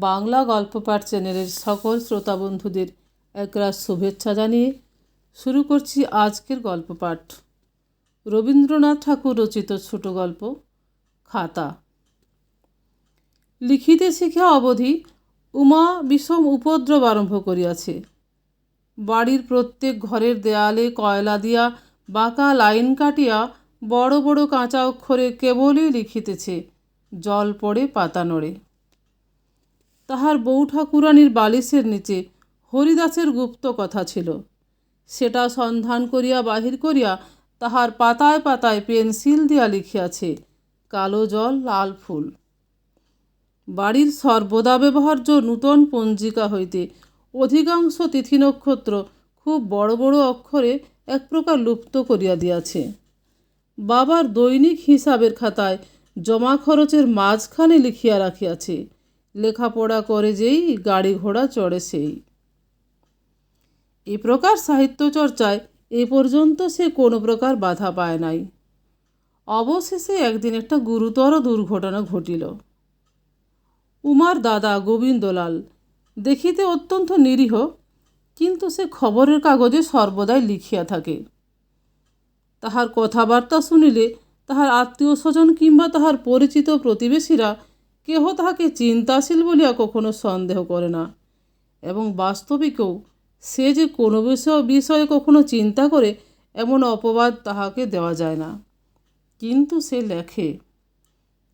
বাংলা গল্প পাঠ চ্যানেলের সকল শ্রোতা বন্ধুদের একরাশ শুভেচ্ছা জানিয়ে শুরু করছি আজকের গল্প পাঠ। রবীন্দ্রনাথ ঠাকুর রচিত ছোট গল্প, খাতা। লিখিতে শিখা অবধি উমা বিষম উপদ্রব আরম্ভ করিয়াছে। বাড়ির প্রত্যেক ঘরের দেয়ালে কয়লা দিয়া বাঁকা লাইন কাটিয়া বড় বড় কাঁচা অক্ষরে কেবলই লিখিতেছে, জল পড়ে পাতা নড়ে তাহার বউ ঠাকুরানীর বালিশের নিচে হরিদাসের গুপ্ত কথা ছিল। সেটা সন্ধান করিয়া বাহির করিয়া তাহার পাতায় পাতায় পেন্সিল দিয়া লিখিয়াছে, কালো জল, লাল ফুল। বাড়ির সর্বদা ব্যবহার্য নূতন পঞ্জিকা হইতে অধিকাংশ তিথি নক্ষত্র খুব বড় বড় অক্ষরে এক প্রকার লুপ্ত করিয়া দিয়াছে। বাবার দৈনিক হিসাবের খাতায় জমা খরচের মাঝখানে লিখিয়া রাখিয়াছে। লেখাপড়া করে যেই গাড়ি ঘোড়া চড়ে সেই। এ প্রকার সাহিত্য চর্চায় এ পর্যন্ত সে কোনো প্রকার বাধা পায় নাই। অবশেষে একদিন একটা গুরুতর দুর্ঘটনা ঘটিল। উমার দাদা গোবিন্দলাল দেখিতে অত্যন্ত নিরীহ, কিন্তু সে খবরের কাগজে সর্বদাই লিখিয়া থাকে। তাহার কথাবার্তা শুনিলে তাহার আত্মীয় স্বজন কিংবা তাহার পরিচিত প্রতিবেশীরা কেহ তাহাকে চিন্তাশীল বলিয়া কখনো সন্দেহ করে না। এবং বাস্তবিকও সে যে কোনো বিষয় বিষয়ে কখনো চিন্তা করে এমন অপবাদ তাহাকে দেওয়া যায় না। কিন্তু সে লেখে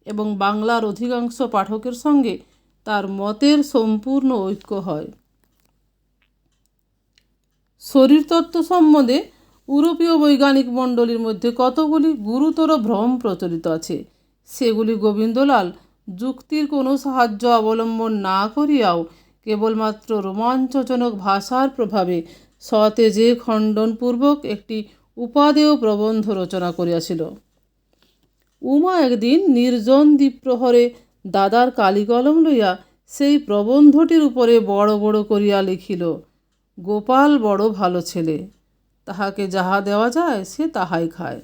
এবং বাংলার অধিকাংশ পাঠকের সঙ্গে তার মতের সম্পূর্ণ ঐক্য হয়। শরীরতত্ত্ব সম্বন্ধে ইউরোপীয় বৈজ্ঞানিক মণ্ডলীর মধ্যে কতগুলি গুরুতর ভ্রম প্রচলিত আছে, সেগুলি গোবিন্দলাল যুক্তির কোনো সাহায্য অবলম্বন না করিয়াও কেবলমাত্র রোমাঞ্চজনক ভাষার প্রভাবে সতেজে খণ্ডনপূর্বক একটি উপাদেয় প্রবন্ধ রচনা করিয়াছিল। উমা একদিন নির্জন দ্বীপ্রহরে দাদার কালিকলম লইয়া সেই প্রবন্ধটির উপরে বড় বড় করিয়া লিখিল, গোপাল বড় ভালো ছেলে, তাহাকে যাহা দেওয়া যায় সে তাহাই খায়।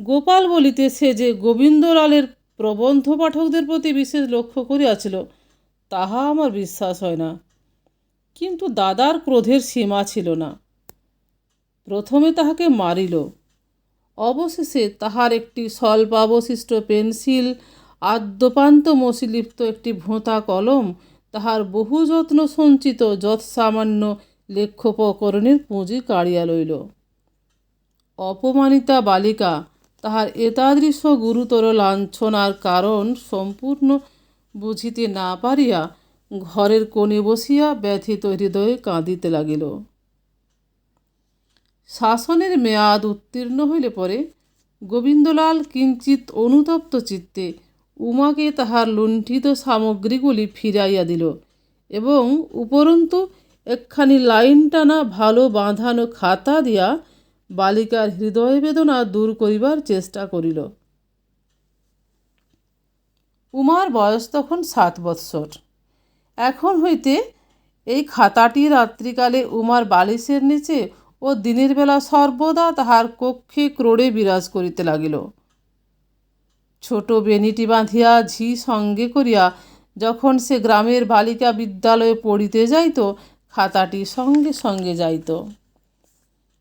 গোপাল বলিতে সে যে গোবিন্দলালের প্রবন্ধ পাঠকদের প্রতি বিশেষ লক্ষ্য করিয়াছিল, তাহা আমার বিশ্বাস হয় না। কিন্তু দাদার ক্রোধের সীমা ছিল না। প্রথমে তাহাকে মারিল। অবশেষে তাহার একটি স্বল্পাবশিষ্ট পেন্সিল, আদ্যপান্ত মসিলিপ্ত একটি ভোঁতা কলম, তাহার বহু যত্ন সঞ্চিত যৎসামান্য লেখ্যোপকরণের পুঁজি কাড়িয়া লইল। অপমানিতা বালিকা তাহার এতাদৃশ গুরুতর লাঞ্ছনার কারণ সম্পূর্ণ বুঝিতে না পারিয়া ঘরের কোণে বসিয়া ব্যথিত হৃদয়ে কাঁদিতে লাগিল। শাসনের মেয়াদ উত্তীর্ণ হইলে পরে গোবিন্দলাল কিঞ্চিত অনুতপ্ত চিত্তে উমাকে তাহার লুণ্ঠিত সামগ্রীগুলি ফিরাইয়া দিল এবং উপরন্তু একখানি লাইন টানা ভালো বাঁধানো খাতা দিয়া বালিকার হৃদয় বেদনা দূর করিবার চেষ্টা করিল। উমার বয়স তখন সাত বৎসর। এখন হইতে এই খাতাটি রাত্রিকালে উমার বালিশের নিচে ও দিনের বেলা সর্বদা তাহার কক্ষে ক্রোড়ে বিরাজ করিতে লাগিল। ছোট বেনিটি বাঁধিয়া ঝি সঙ্গে করিয়া যখন সে গ্রামের বালিকা বিদ্যালয়ে পড়িতে যাইত, খাতাটি সঙ্গে সঙ্গে যাইত।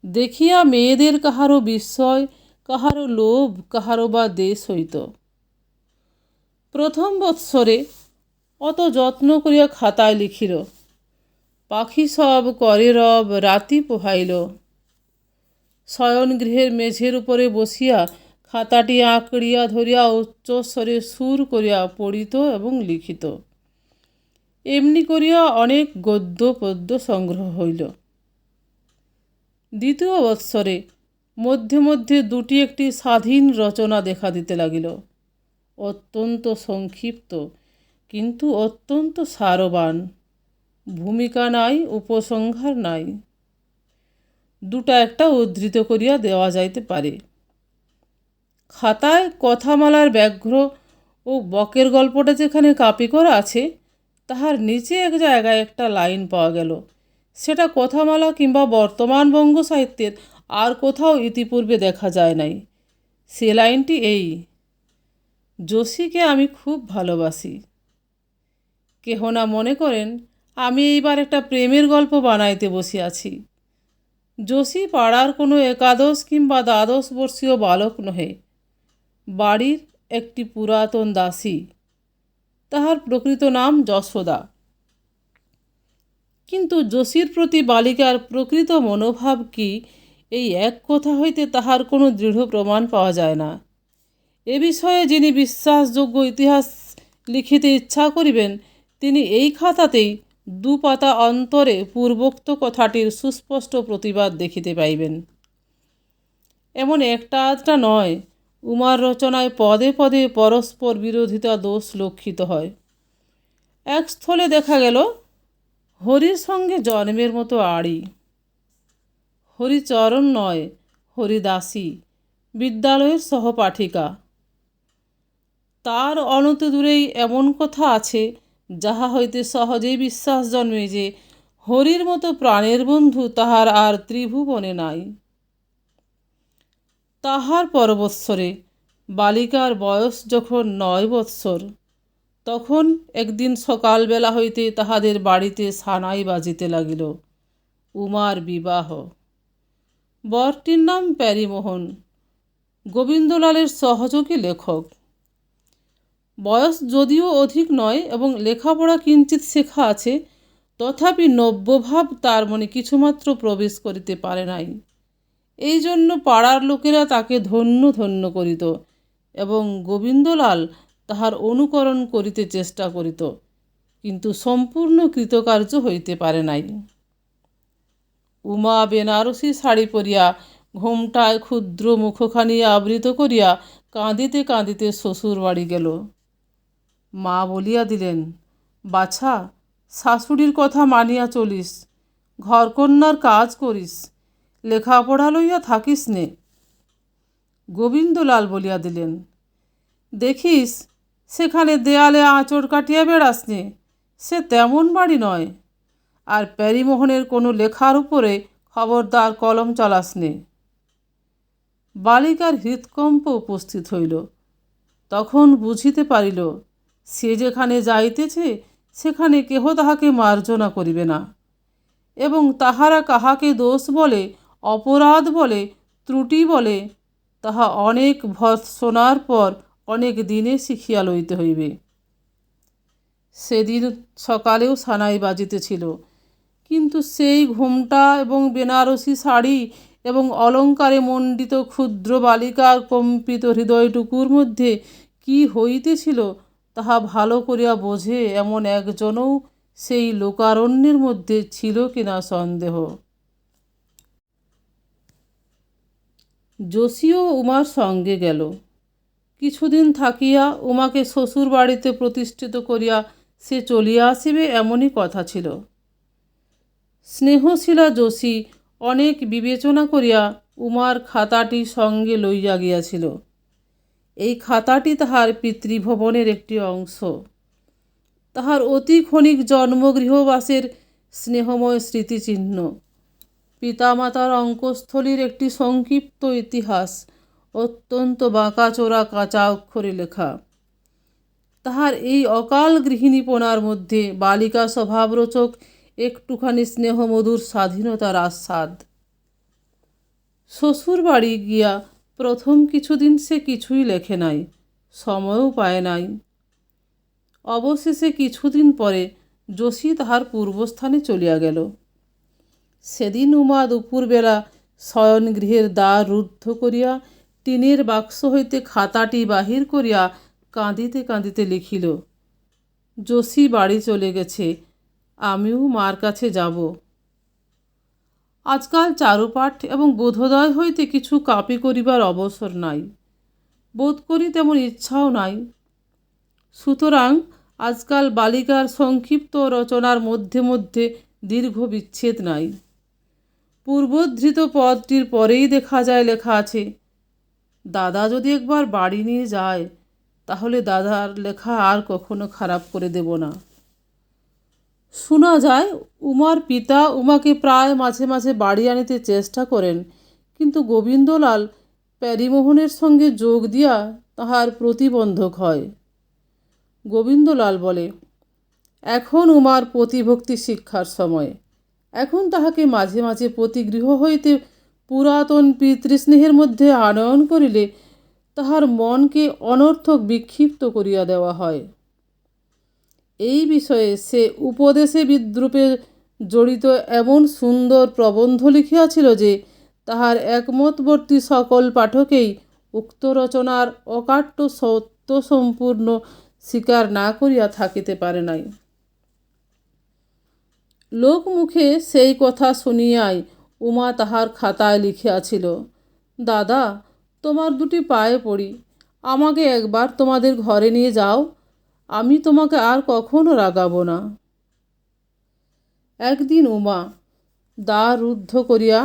দেখিয়া মেয়েদের কাহারও বিস্ময় কাহারও লোভ কাহারও বা দেশ হইত। প্রথম বৎসরে অত যত্ন করিয়া খাতায় লিখিল। পাখি সব করে রব, রাতি পোহাইল। শয়নগৃহের মেঝের উপরে বসিয়া খাতাটি আঁকড়িয়া ধরিয়া উচ্চস্বরে সুর করিয়া পড়িত এবং লিখিত। এমনি করিয়া অনেক গদ্য পদ্য সংগ্রহ হইল। দ্বিতীয় বৎসরে মধ্যে মধ্যে দুটি একটি স্বাধীন রচনা দেখা দিতে লাগিল। অত্যন্ত সংক্ষিপ্ত, কিন্তু অত্যন্ত সারবান। ভূমিকা নাই, উপসংহার নাই। দুটা একটা উদ্ধৃত করিয়া দেওয়া যাইতে পারে। খাতায় কথামালার ব্যাঘ্র ও বকের গল্পটা যেখানে কাপি করা আছে, তাহার নিচে এক জায়গায় একটা লাইন পাওয়া গেল। সেটা কথামালা কিংবা বর্তমান বঙ্গ সাহিত্যের আর কোথাও ইতিপূর্বে দেখা যায় নাই। সে লাইনটি এই যোশীকে আমি খুব ভালোবাসি। কেহ না মনে করেন আমি এইবার একটা প্রেমের গল্প বানাইতে বসিয়াছি যোশী পাড়ার কোনো একাদশ কিংবা দ্বাদশ বর্ষীয় বালক নহে। বাড়ির একটি পুরাতন দাসী। তাহার প্রকৃত নাম যশোদা। কিন্তু যোশীর প্রতি বালিকার প্রকৃত মনোভাব কি? এই এক কথা হইতে তাহার কোনো দৃঢ় প্রমাণ পাওয়া যায় না। এ বিষয়ে যিনি বিশ্বাসযোগ্য ইতিহাস লিখিতে ইচ্ছা করিবেন, তিনি এই খাতাতেই দু পাতা অন্তরে পূর্বোক্ত কথাটির সুস্পষ্ট প্রতিবাদ দেখিতে পাইবেন। এমন একটা আধটা নয়, উমার রচনায় পদে পদে পরস্পর বিরোধিতা দোষ লক্ষিত হয়। এক স্থলে দেখা গেল হরির সঙ্গে জন্মের মতো আড়ি। হরিচরণ নয় হরিদাসী বিদ্যালয়ের সহপাঠিকা। তার অনত দূরেই এমন কথা আছে, যাহা হইতে সহজেই বিশ্বাস জন্মে যে, হরির মতো প্রাণের বন্ধু তাহার আর ত্রিভুবনে নাই। তাহার পরবৎসরে, বালিকার বয়স যখন নয় বৎসর তখন একদিন সকালবেলা হইতে তাহাদের বাড়িতে সানাই বাজিতে লাগিল, উমার বিবাহ। বরটির নাম প্যারিমোহন, গোবিন্দলালের সহযোগী লেখক। বয়স যদিও অধিক নয় এবং লেখাপড়া কিঞ্চিত শেখা আছে, তথাপি নব্যভাব তার মনে কিছুমাত্র প্রবেশ করিতে পারে নাই। এই জন্য পাড়ার লোকেরা তাকে ধন্য ধন্য করিত এবং গোবিন্দলাল তাহার অনুকরণ করিতে চেষ্টা করিত, কিন্তু সম্পূর্ণ কৃতকার্য হইতে পারে নাই। উমা বেনারসি শাড়ি পরিয়া, ঘোমটায় ক্ষুদ্র মুখখানি আবৃত করিয়া কাঁদিতে কাঁদিতে শ্বশুর বাড়ি গেল। মা বলিয়া দিলেন, বাছা, শাশুড়ির কথা মানিয়া চলিস, ঘরকন্যার কাজ করিস, লেখাপড়া লইয়া থাকিস নে? গোবিন্দলাল বলিয়া দিলেন, দেখিস সেখানে দেয়ালে আঁচড় কাটিয়া বেড়াস নে সে তেমন বাড়ি নয়। আর প্যারিমোহনের কোনো লেখার উপরে খবরদার কলম চালাস নে বালিকার হৃৎকম্প উপস্থিত হইল। তখন বুঝিতে পারিল, সে যেখানে যাইতেছে, সেখানে কেহ তাহাকে মার্জনা করিবে না। এবং তাহারা কাহাকে দোষ বলে, অপরাধ বলে, ত্রুটি বলে, তাহা অনেক ভৎসনার পর অনেক দিনে শিখিয়া লইতে হইবে। সেদিন সকালেও সানাই বাজিতেছিল। কিন্তু সেই ঘোমটা এবং বেনারসি শাড়ি এবং অলঙ্কারে মণ্ডিত ক্ষুদ্র বালিকার কম্পিত হৃদয়টুকুর মধ্যে কি হইতেছিল তাহা ভালো করিয়া বোঝে এমন একজনও সেই লোকারণ্যের মধ্যে ছিল কিনা সন্দেহ। যোশীও উমার সঙ্গে গেল। কিছুদিন থাকিয়া উমাকে শ্বশুর বাড়িতে প্রতিষ্ঠিত করিয়া সে চলিয়া আসিবে এমনই কথা ছিল। স্নেহশীলা যোশী অনেক বিবেচনা করিয়া উমার খাতাটি সঙ্গে লইয়া গিয়াছিল। এই খাতাটি তাহার পিতৃভবনের একটি অংশ। তাহার অতি ক্ষণিক জন্মগৃহবাসের স্নেহময় স্মৃতিচিহ্ন, পিতামাতার অঙ্কস্থলীর একটি সংক্ষিপ্ত ইতিহাস অত্যন্ত বাঁকাচোরা কাঁচা অক্ষরে লেখা। তাহার এই অকাল গৃহিণীপনার মধ্যে বালিকা স্বভাবরোচক, একটুখানি স্নেহমধুর স্বাধীনতার আস্বাদ। শ্বশুর বাড়ি গিয়া প্রথম কিছুদিন সে কিছুই লেখে নাই, সময়ও পায় নাই। অবশেষে কিছুদিন পরে যোশী তাহার পূর্বস্থানে চলিয়া গেল। সেদিন উমা দুপুরবেলা শয়নগৃহের দ্বার রুদ্ধ করিয়া টিনের বাক্স হইতে খাতাটি বাহির করিয়া কাঁদিতে কাঁদিতে লিখিল যোশী বাড়ি চলে গেছে, আমিও মার কাছে যাব। আজকাল চারুপাঠ এবং বোধোদয় হইতে কিছু কাপি করিবার অবসর নাই, বোধ করি তেমন ইচ্ছাও নাই। সুতরাং আজকাল বালিকার সংক্ষিপ্ত রচনার মধ্যে মধ্যে দীর্ঘ বিচ্ছেদ নাই। পূর্বধৃত পদটির পরেই দেখা যায় লেখা আছে দাদা যদি একবার বাড়ি নিয়ে যায়, তাহলে দাদার লেখা আর কখনো খারাপ করে দেব না। শোনা যায়, উমার পিতা উমাকে প্রায় মাঝে মাঝে বাড়ি আনিতে চেষ্টা করেন, কিন্তু গোবিন্দলাল প্যারিমোহনের সঙ্গে যোগ দিয়া তাহার প্রতিবন্ধক হয়। গোবিন্দলাল বলে, এখন উমার প্রতিভক্তি শিক্ষার সময়। এখন তাহাকে মাঝে মাঝে প্রতিগৃহ হইতে পুরাতন পিতৃস্নেহের মধ্যে আনয়ন করিলে তাহার মনকে অনর্থক বিক্ষিপ্ত করিয়া দেওয়া হয়। এই বিষয়ে সে উপদেশে বিদ্রুপে জড়িত এমন সুন্দর প্রবন্ধ লিখিয়াছিল যে, তাহার একমতবর্তী সকল পাঠকেই উক্ত রচনার অকাট্য সত্য সম্পূর্ণ স্বীকার না করিয়া থাকিতে পারে নাই। লোকমুখে সেই কথা শুনিয়াই উমা তাহার খাতায় লিখিয়াছিল, দাদা, তোমার দুটি পায়ে পড়ি, আমাকে একবার তোমাদের ঘরে নিয়ে যাও, আমি তোমাকে আর কখনো রাগাবো না। একদিন উমা দ্বার রুদ্ধ করিয়া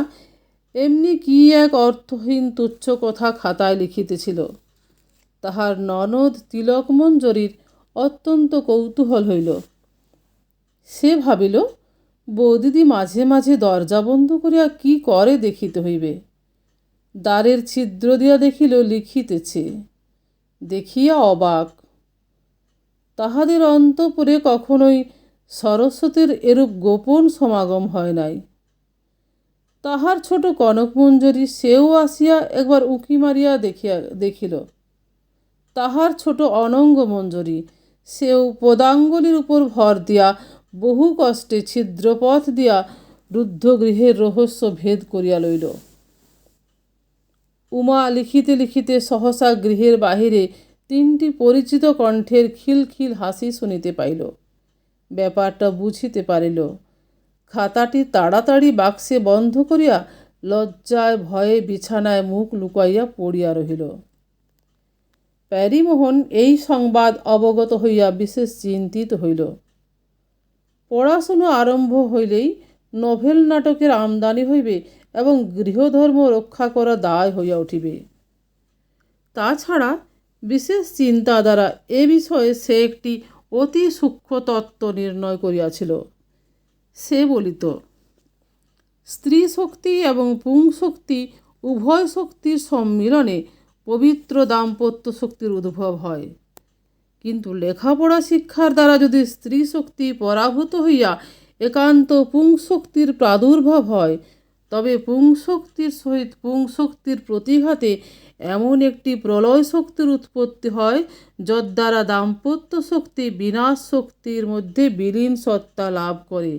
এমনি কি এক অর্থহীন তুচ্ছ কথা খাতায় লিখিতেছিল, তাহার ননদ তিলকমঞ্জরীর অত্যন্ত কৌতূহল হইল। সে ভাবিল বৌদিদি মাঝে মাঝে দরজা বন্ধ করিয়া কি করে দেখিতে হইবে? দ্বারের ছিদ্র দিয়া দেখিল লিখিতেছে, দেখিয়া অবাক। তাহাদের অন্তপুরে কখনোই সরস্বতীর এরূপ গোপন সমাগম হয় নাই। তাহার ছোট কনকমঞ্জরী সেও আসিয়া একবার উকি মারিয়া দেখিয়া, দেখিল। তাহার ছোট অনঙ্গ মঞ্জরী সেও পদাঙ্গলির উপর ভর দিয়া বহু কষ্টে ছিদ্রপথ দিয়া রুদ্ধগৃহের রহস্য ভেদ করিয়া লইল। উমা লিখিতে লিখিতে সহসা গৃহের বাহিরে তিনটি পরিচিত কণ্ঠের খিলখিল হাসি শুনিতে পাইল। ব্যাপারটা বুঝিতে পারিল। খাতাটি তাড়াতাড়ি বাক্সে বন্ধ করিয়া লজ্জায় ভয়ে বিছানায় মুখ লুকাইয়া পড়িয়া রহিল। প্যারিমোহন এই সংবাদ অবগত হইয়া বিশেষ চিন্তিত হইল। পড়াশুনো আরম্ভ হইলেই নভেল নাটকের আমদানি হইবে এবং গৃহধর্ম রক্ষা করা দায় হইয়া উঠিবে। তাছাড়া বিশেষ চিন্তা দ্বারা এ বিষয়ে সে একটি অতি সূক্ষ্ম তত্ত্ব নির্ণয় করিয়াছিল। সে বলিত, স্ত্রী শক্তি এবং পুং শক্তি উভয় শক্তির সম্মিলনে পবিত্র দাম্পত্য শক্তির উদ্ভব হয়। কিন্তু লেখাপড়া শিক্ষার দ্বারা যদি স্ত্রী শক্তি পরাভূত হইয়া একান্ত পুংশক্তির প্রাদুর্ভাব হয়, তবে পুংশক্তির সহিত পুংশক্তির প্রতিঘাতে এমন একটি প্রলয় শক্তির উৎপত্তি হয় যদ্বারা দাম্পত্য শক্তি বিনাশ শক্তির মধ্যে বিলীন সত্তা লাভ করে,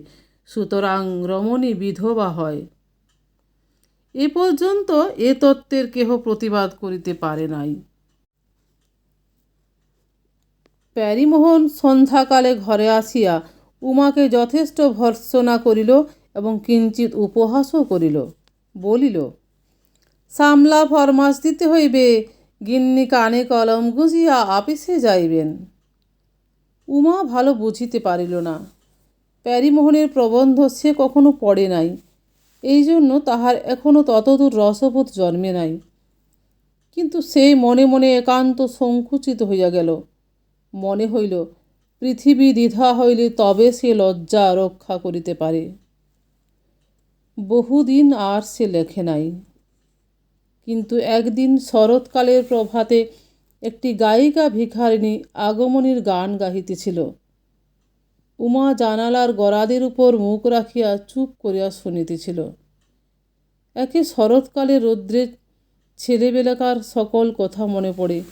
সুতরাং রমণী বিধবা হয়। এ পর্যন্ত এ তত্ত্বের কেহ প্রতিবাদ করিতে পারে নাই। প্যারিমোহন সন্ধ্যাকালে ঘরে আসিয়া উমাকে যথেষ্ট ভর্ৎসনা করিল এবং কিঞ্চিত উপহাসও করিল। বলিল, সামলা ফরমাস দিতে হইবে, গিন্নি কানে কলম গুজিয়া আপিসে যাইবেন উমা ভালো বুঝিতে পারিল না। প্যারিমোহনের প্রবন্ধ সে কখনো পড়ে নাই। এই জন্য তাহার এখনও ততদূর রসবোধ জন্মে নাই। কিন্তু সেই মনে মনে একান্ত সংকুচিত হইয়া গেল। মনে হইল, পৃথিবী দ্বিধা হইলে তবে সে লজ্জা রক্ষা করিতে পারে। বহুদিন আর সে লেখে নাই। কিন্তু একদিন শরৎকালের প্রভাতে একটি গায়িকা ভিখারিণী আগমনীর গান গাহিতেছিল। উমা জানালার গরাদের উপর মুখ রাখিয়া চুপ করিয়া শুনিতেছিল। একে শরৎকালে রৌদ্রের ছেলেবেলাকার সকল কথা মনে পড়ে।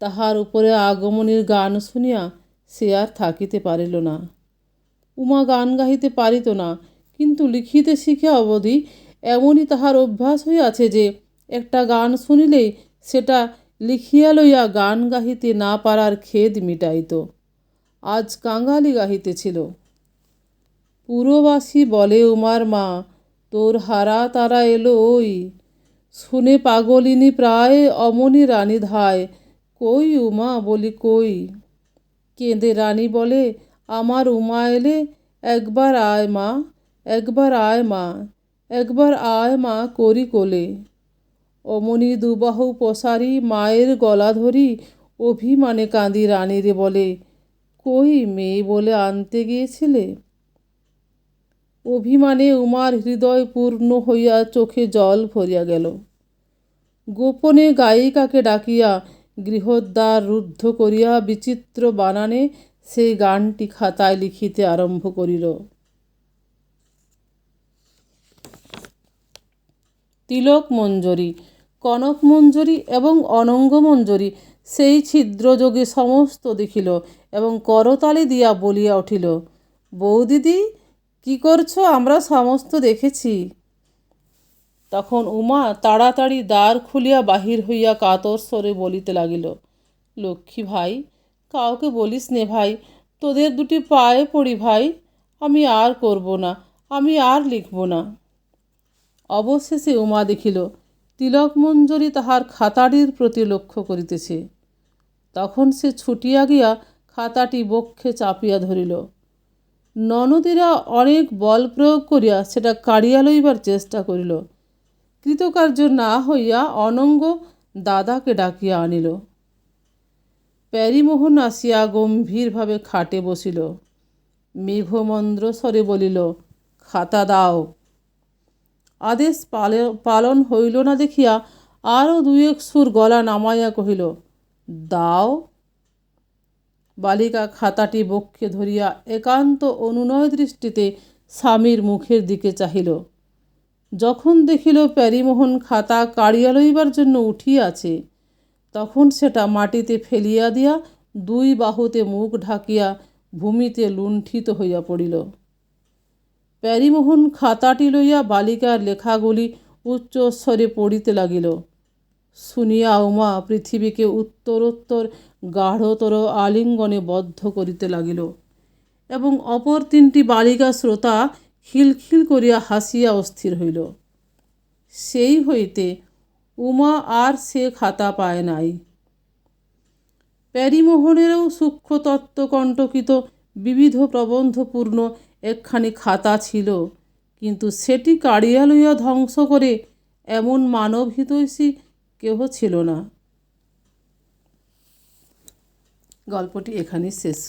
তাহার উপরে আগমনীর গান শুনিয়া সে আর থাকিতে পারিল না। উমা গান গাহিতে পারিত না, কিন্তু লিখিতে শিখে অবধি এমনই তাহার অভ্যাস হইয়াছে যে একটা গান শুনিলেই সেটা লিখিয়া লইয়া গান গাহিতে না পারার খেদ মিটাইত। আজ কাঙালি গাহিতেছিল। পুরবাসী বলে উমার মা, তোর হারা তারা এলো ওই শুনে পাগলিনী প্রায় অমনি রানী ধায়। কই উমা বলি কই? কেঁদে রানী বলে, আমার উমা এলে একবার আয় মা, একবার আয় মা, একবার আয় মা করি কোলে। অমনি দুবাহু পসারি মায়ের গলা ধরি অভিমানে কাঁদি রানীরে বলে, কই মেয়ে বলে আনতে গিয়েছিলে? অভিমানে উমার হৃদয় পূর্ণ হইয়া চোখে জল ভরিয়া গেল। গোপনে গায়িকাকে ডাকিয়া গৃহদ্বার রুদ্ধ করিয়া বিচিত্র বানানে সেই গানটি খাতায় লিখিতে আরম্ভ করিল। তিলক মঞ্জরি, কনক মঞ্জরি এবং অনঙ্গ মঞ্জরি সেই ছিদ্রযোগে সমস্ত দেখিল এবং করতালি দিয়া বলিয়া উঠিল, বৌদিদি, কি করছ? আমরা সমস্ত দেখেছি। তখন উমা তাড়াতাড়ি দ্বার খুলিয়া বাহির হইয়া কাতর স্বরে বলিতে লাগিল, লক্ষ্মী ভাই, কাউকে বলিস নে ভাই, তোদের দুটি পায়ে পড়ি ভাই, আমি আর করব না, আমি আর লিখব না অবশেষে উমা দেখিল, তিলক মঞ্জরি তাহার খাতাটির প্রতি লক্ষ্য করিতেছে। তখন সে ছুটিয়া গিয়া খাতাটি বক্ষে চাপিয়া ধরিল। ননদীরা অনেক বল প্রয়োগ করিয়া সেটা কাড়িয়া লইবার চেষ্টা করিল। কৃতকার্য না হইয়া অনঙ্গ দাদাকে ডাকিয়া আনিল। প্যারিমোহন আসিয়া গম্ভীরভাবে খাটে বসিল। মেঘমন্দ্র স্বরে বলিল, খাতা দাও। আদেশ পালে- পালন হইল না দেখিয়া আরও দুই এক সুর গলা নামাইয়া কহিল, দাও। বালিকা খাতাটি বক্ষে ধরিয়া একান্ত অনুনয় দৃষ্টিতে স্বামীর মুখের দিকে চাহিল। যখন দেখিল প্যারিমোহন খাতা কাড়িয়া লইবার জন্য উঠিয়াছে, তখন সেটা মাটিতে ফেলিয়া দিয়া দুই বাহুতে মুখ ঢাকিয়া ভূমিতে লুণ্ঠিত হইয়া পড়িল। প্যারিমোহন খাতাটি লইয়া বালিকার লেখাগুলি উচ্চস্বরে পড়িতে লাগিল। শুনিয়া উমা পৃথিবীকে উত্তরোত্তর গাঢ়তর আলিঙ্গনে বদ্ধ করিতে লাগিল এবং অপর তিনটি বালিকা শ্রোতা খিলখিল করিয়া হাসিয়া অস্থির হইল। সেই হইতে উমা আর সে খাতা পায় নাই। প্যারিমোহনেরও সূক্ষ্ম তত্ত্বকণ্টকিত বিবিধ প্রবন্ধপূর্ণ একখানি খাতা ছিল, কিন্তু সেটি কাড়িয়া লইয়া ধ্বংস করে এমন মানবহিতৈষী কেহ ছিল না। গল্পটি এখানেই শেষ।